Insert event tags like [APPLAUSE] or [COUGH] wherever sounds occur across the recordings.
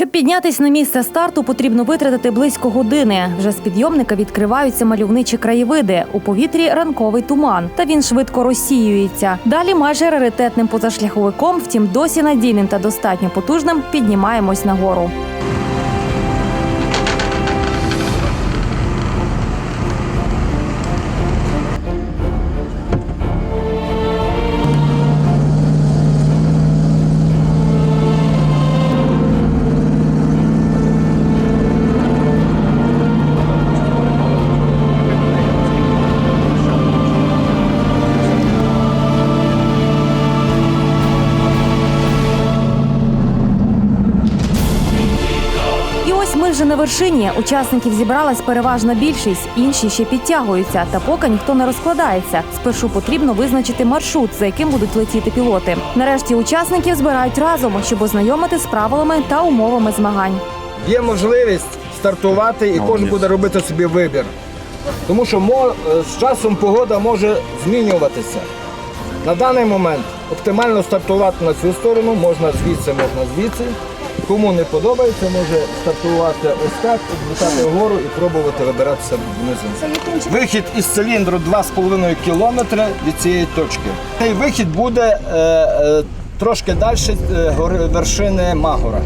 Щоб піднятись на місце старту, потрібно витратити близько години. Вже з підйомника відкриваються мальовничі краєвиди. У повітрі ранковий туман, та він швидко розсіюється. Далі майже раритетним позашляховиком, втім досі надійним та достатньо потужним, піднімаємось нагору. На вершині. Учасників зібралась переважна більшість, інші ще підтягуються. Та поки ніхто не розкладається. Спершу потрібно визначити маршрут, за яким будуть летіти пілоти. Нарешті учасників збирають разом, щоб ознайомити з правилами та умовами змагань. Є можливість стартувати, і кожен буде робити собі вибір. Тому що е, з часом погода може змінюватися. На даний момент оптимально стартувати на цю сторону, можна звідси, можна звідси. Кому не подобається, може стартувати ось так, облітати вгору і пробувати вибиратися внизу. Вихід із циліндру 2,5 кілометри від цієї точки. Цей вихід буде е, е, трошки далі е, вершини Магора.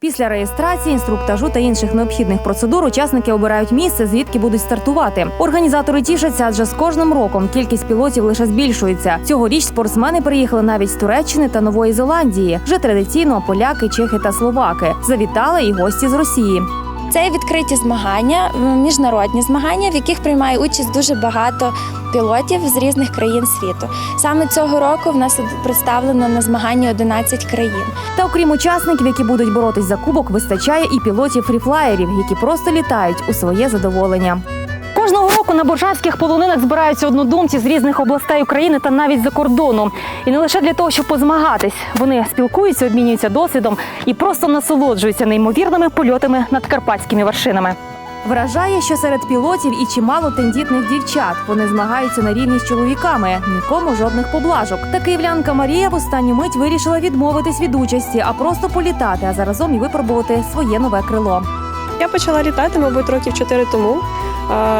Після реєстрації, інструктажу та інших необхідних процедур учасники обирають місце, звідки будуть стартувати. Організатори тішаться, адже з кожним роком кількість пілотів лише збільшується. Цьогоріч спортсмени приїхали навіть з Туреччини та Нової Зеландії. Вже традиційно поляки, чехи та словаки. Завітали і гості з Росії. Це відкриті змагання, міжнародні змагання, в яких приймає участь дуже багато пілотів з різних країн світу. Саме цього року в нас представлено на змаганні 11 країн. Та окрім учасників, які будуть боротись за кубок, вистачає і пілотів фріфлаєрів, які просто літають у своє задоволення. Кожного року на боржавських полонинах збираються однодумці з різних областей України та навіть за кордону. І не лише для того, щоб позмагатись. Вони спілкуються, обмінюються досвідом і просто насолоджуються неймовірними польотами над карпатськими вершинами. Вражає, що серед пілотів і чимало тендітних дівчат. Вони змагаються на рівні з чоловіками, нікому жодних поблажок. Та київлянка Марія в останню мить вирішила відмовитись від участі, а просто політати, а заразом і випробувати своє нове крило. Я почала літати, мабуть, років чотири тому.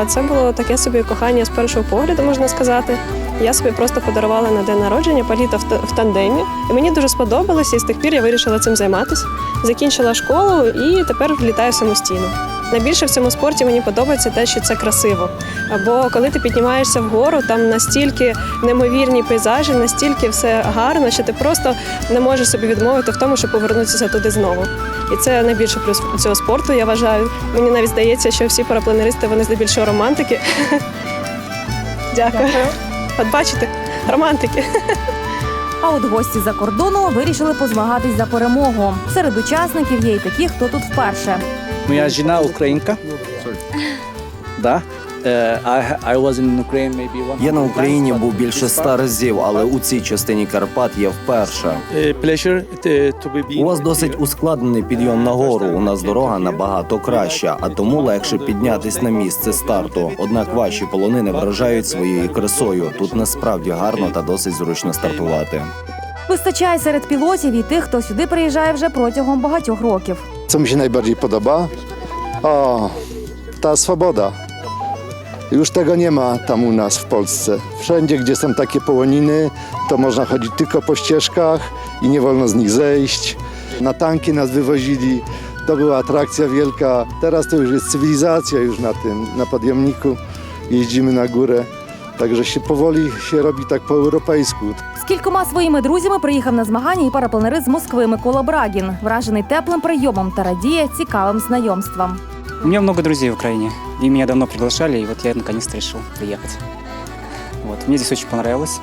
Це було таке собі кохання з першого погляду, можна сказати. Я собі просто подарувала на день народження політа в, тандемі. І мені дуже сподобалося, і з тих пір я вирішила цим займатися. Закінчила школу і тепер літаю самостійно. Найбільше в цьому спорті мені подобається те, що це красиво. Або коли ти піднімаєшся вгору, там настільки неймовірні пейзажі, настільки все гарно, що ти просто не можеш собі відмовити в тому, щоб повернутися туди знову. І це найбільший плюс цього спорту, я вважаю. Мені навіть здається, що всі парапланеристи вони здебільшого романтики. [LAUGHS] Дякую. От бачите, романтики. А от гості за кордону вирішили позмагатись за перемогу. Серед учасників є й такі, хто тут вперше. Моя жена українка. Да. Е, I, I was in Ukraine maybe one Я на Україні був більше ста разів, але у цій частині Карпат я вперше. е, to У вас досить ускладнений підйом на гору. У нас дорога набагато краща, а тому легше піднятись на місце старту. Однак ваші полонини вражають своєю красою. Тут насправді гарно та досить зручно стартувати. Wystачає серед пілотів і тих, хто сюди приїжджає вже протягом багатьох. Co mi się najbardziej podoba? O, ta swoboda. Już tego nie ma tam u nas w Polsce. Wszędzie, gdzie są takie połoniny, to można chodzić tylko po ścieżkach i nie wolno z nich zejść. Na tanki nas wywozili. To była atrakcja wielka. Teraz to już jest cywilizacja już na tym, na podjomniku. Jeździmy na górę. Także się powoli się robi tak po europejsku. З кількома своїми друзями приїхав на змагання і парапланерист з Москви Микола Брагін, вражений теплим прийомом та радіє цікавим знайомствам. У меня много друзей в Украине, и меня давно приглашали, и вот я наконец-то решил приехать. Вот. Мне здесь очень понравилось,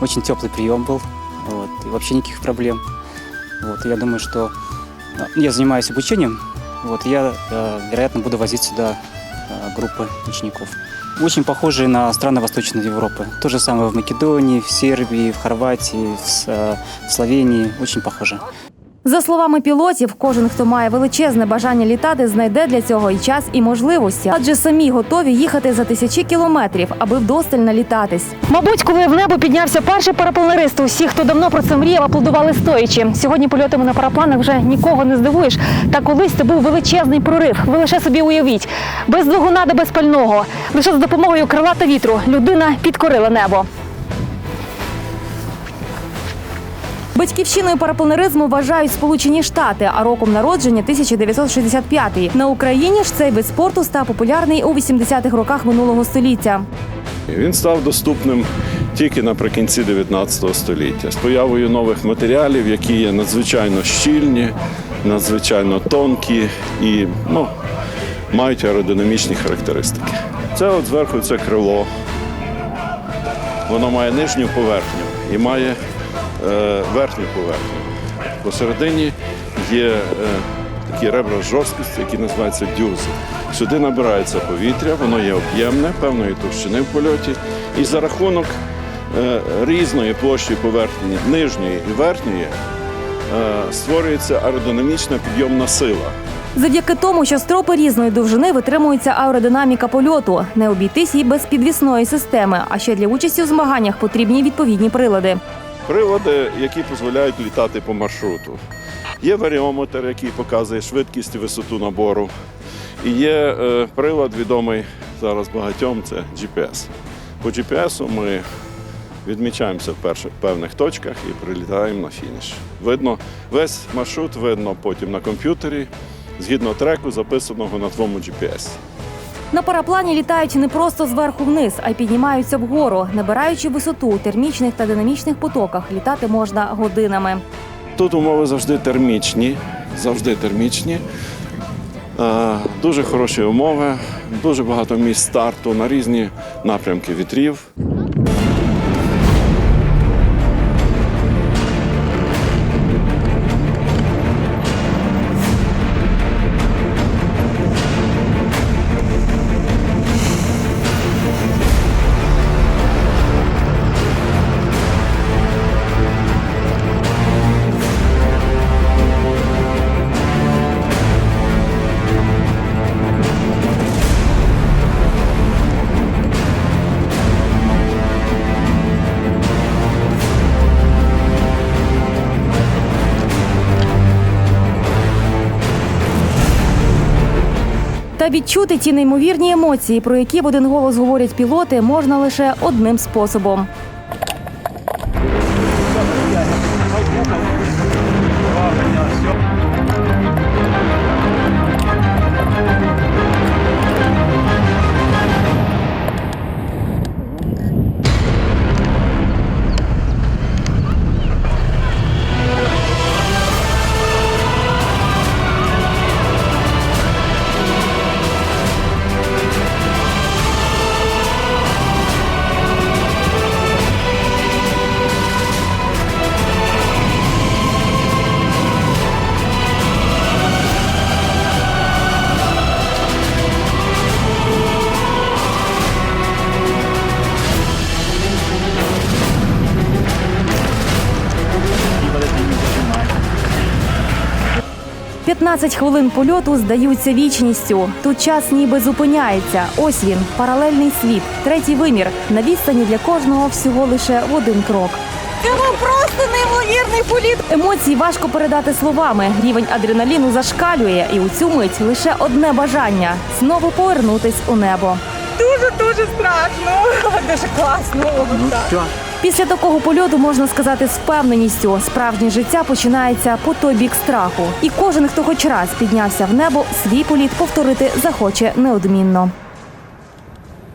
очень теплый прием был, вот, и вообще никаких проблем. Вот, я думаю, что а, я занимаюсь обучением, вот, я, э, вероятно, буду возить сюда э, группы учеников. Очень похожие на страны Восточной Европы. То же самое в Македонии, в Сербии, в Хорватии, в, э, Словении. Очень похоже. За словами пілотів, кожен, хто має величезне бажання літати, знайде для цього і час, і можливості, адже самі готові їхати за тисячі кілометрів, аби вдосталь налітатись. Мабуть, коли в небо піднявся перший парапланерист, усі, хто давно про це мріяв, аплодували стоячи. Сьогодні польотами на парапланах вже нікого не здивуєш. Та колись це був величезний прорив. Ви лише собі уявіть, без двигуна та без пального. Лише за допомогою крила та вітру людина підкорила небо. Батьківщиною парапланеризму вважають Сполучені Штати, а роком народження 1965. На Україні ж цей вид спорту став популярний у 80-х роках минулого століття. Він став доступним тільки наприкінці 19 століття з появою нових матеріалів, які є надзвичайно щільні, надзвичайно тонкі і ну, мають аеродинамічні характеристики. Це от зверху це крило. Воно має нижню поверхню і має верхню поверхню. Посередині є е, такі ребра жорсткості, які називаються дюзи. Сюди набирається повітря, воно є об'ємне, певної товщини в польоті, і за рахунок е, різної площі поверхні нижньої і верхньої е, створюється аеродинамічна підйомна сила. Завдяки тому, що стропи різної довжини витримується аеродинаміка польоту, не обійтись і без підвісної системи. А ще для участі у змаганнях потрібні відповідні прилади. Прилади, які дозволяють літати по маршруту. Є варіометр, який показує швидкість і висоту набору. І є е, прилад відомий зараз багатьом це GPS. По GPS ми відмічаємося в перших певних точках і прилітаємо на фініш. Видно, весь маршрут видно потім на комп'ютері, згідно треку, записаного на твоєму GPS. На параплані літають не просто зверху вниз, а й піднімаються вгору, набираючи висоту у термічних та динамічних потоках. Літати можна годинами. Тут умови завжди термічні, завжди термічні. Е, Дуже хороші умови, дуже багато місць старту на різні напрямки вітрів. Відчути ті неймовірні емоції, про які в один голос говорять пілоти, можна лише одним способом. – 15 хвилин польоту здаються вічністю. Тут час ніби зупиняється. Ось він, паралельний світ, третій вимір. На відстані для кожного всього лише в один крок. Це був просто неймовірний політ. Емоції важко передати словами. Рівень адреналіну зашкалює, і у цю мить лише одне бажання знову повернутись у небо. [LAUGHS] Після такого польоту можна сказати з впевненістю, справжнє життя починається по той бік страху. І кожен, хто хоч раз піднявся в небо, свій політ повторити захоче неодмінно.